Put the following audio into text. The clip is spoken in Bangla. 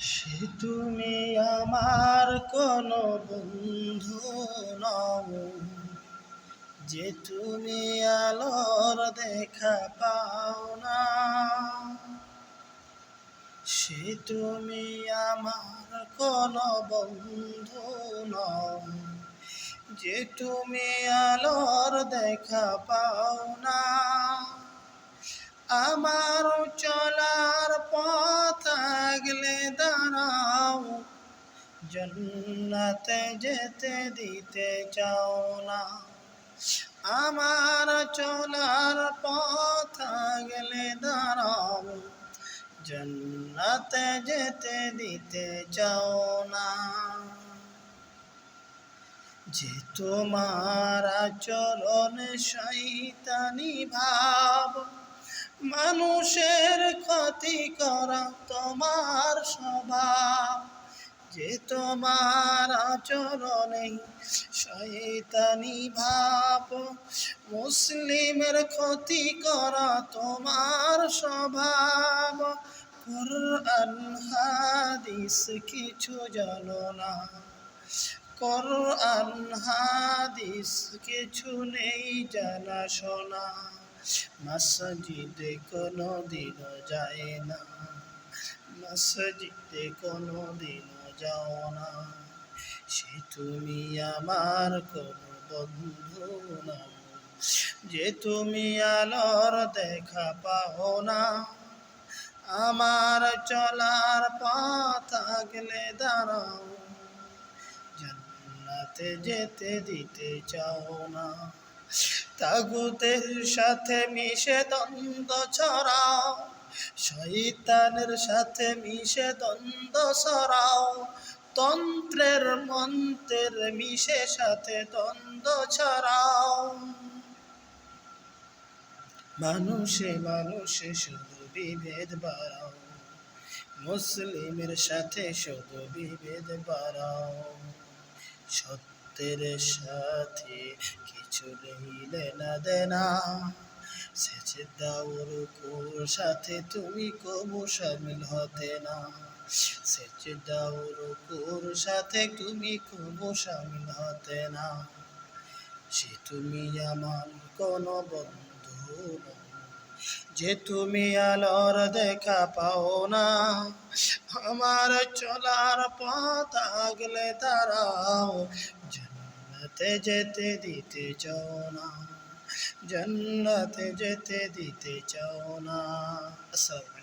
সে তুমি আমার কোনো বন্ধু নও। যে তুমি আলোর দেখা পাও না। সে তুমি আমার কোনো বন্ধু নও। যে তুমি আলোর দেখা পাও না। আমার চলার পথ আগলে দাঁড়াও। জন্নাতে যেতে দিতে চাও না। আমার চলার পথ আগলে দাঁড়াও। জন্নাতে যেতে দিতে চাও না। যে তোমার আচরণ শৈতানি ভাব মানুষের ক্ষতি করা তোমার স্বভাব। যে তোমার আচরণে শৈতানি ভাব, মুসলিমের ক্ষতি করা তোমার স্বভাব। কোরআন, হাদিস কিছু জানো না। কোরআন, হাদিস কিছু নেই জানা শোনা। মসজিদে কোনো দিন যায় না, মসজিদে কোনো দিন যাও না। সে তুমি আমার কোনো বন্ধু না, যে তুমি আলোর দেখা পাও না। আমার চলার পথ আগলে দাঁড়াও, জান্নাতে যেতে দিতে চাও না। তাগুতের সাথে মিশে দ্বন্দ্ব ছড়াও। শয়তানের সাথে মিশে দ্বন্দ্ব ছড়াও। তন্ত্রের মন্ত্রের মিশে সাথে দ্বন্দ্ব ছড়াও। মানুষে মানুষে শুধু বিভেদ বাড়াও। মুসলিমের সাথে শুধু বিভেদ বাড়াও। সত্যের সাথে কিছু নেই না দেনা। সেচে দাওর কোর সাথে তুমি কবু শামিল হতে না। সেচে দাওর কোর সাথে তুমি কবু শামিল হতে না। সে তুমি আমার কোনো বন্ধু। যে তুমি আলোর দেখা পাও না। আমার চলার পথ আগলে দাঁড়াও। জন্নতে যেতে দিতে চাও না জন্নতে যেতে দিতে চাও না আসসালামু আলাইকুম।